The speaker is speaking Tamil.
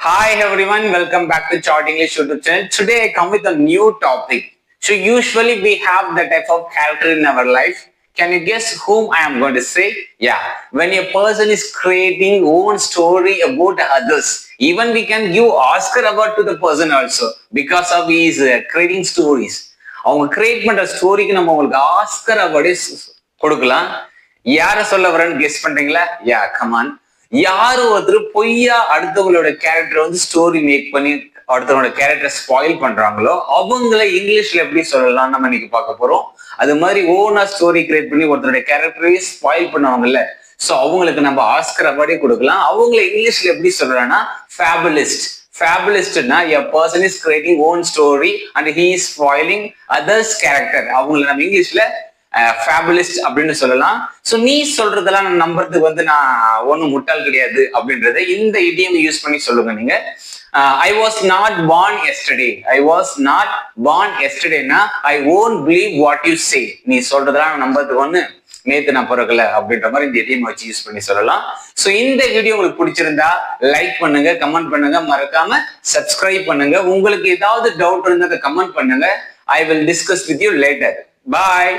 Hi everyone, welcome back to Chart English YouTube channel. Today I come with a new topic. So usually we have that type of character in our life. Can you guess whom I am going to say? Yeah, when a person is creating own story about others, even we can give Oscar award to the person also because of his uh, creating stories. அவங்க கிரியேட் பண்ற ஸ்டோரிக்கு நம்ம உங்களுக்கு ஆஸ்கர் அவார்டே கொடுக்கலாம் யார சொல்ல வரேன்னு கெஸ் பண்றீங்களா யா கமான் யார் ஒருத்தர் பொய்யா அடுத்தவங்களோட கேரக்டர் வந்து ஸ்டோரி மேக் பண்ணி அடுத்தவங்களோட கேரக்டர் ஸ்பாயில் பண்றாங்களோ அவங்கள இங்கிலீஷ்ல எப்படி சொல்லலாம் நம்ம இன்னைக்கு பார்க்க போறோம். அது மாதிரி ஓனா ஸ்டோரி கிரியேட் பண்ணி ஒருத்தருடைய கேரக்டரையே ஸ்பாயில் பண்ணுவாங்கல்ல. சோ அவங்களுக்கு நம்ம ஆஸ்கர் அவார்டே கொடுக்கலாம். அவங்கள இங்கிலீஷ்ல எப்படி சொல்றாங்கன்னா fabulist ஃபேபலிஸ்ட்னா a person is creating own story and he is spoiling others character அவங்கள நம்ம இங்கிலீஷ்ல ஃபேபலிஸ்ட் அப்படின்னு சொல்லலாம். ஸோ நீ சொல்றதெல்லாம் நான் நம்புறதுக்கு வந்து நான் ஒன்றும் முட்டாள் கிடையாது அப்படின்றத இந்த இடியம் யூஸ் பண்ணி சொல்லுங்க நீங்க. I was not born yesterday I was not born எஸ்டர்டேனா I won't believe what you say நீ சொல்றதெல்லாம் நான் நம்புறதுக்கு ஒன்று நேத்து நான் பிறக்கல அப்படின்ற மாதிரி இந்த இடியம் வச்சு யூஸ் பண்ணி சொல்லலாம். ஸோ இந்த வீடியோ உங்களுக்கு பிடிச்சிருந்தா லைக் பண்ணுங்க கமெண்ட் பண்ணுங்க. மறக்காம சப்ஸ்கிரைப் பண்ணுங்க. உங்களுக்கு ஏதாவது டவுட் இருந்தா கமெண்ட் பண்ணுங்க. I will discuss with you later bye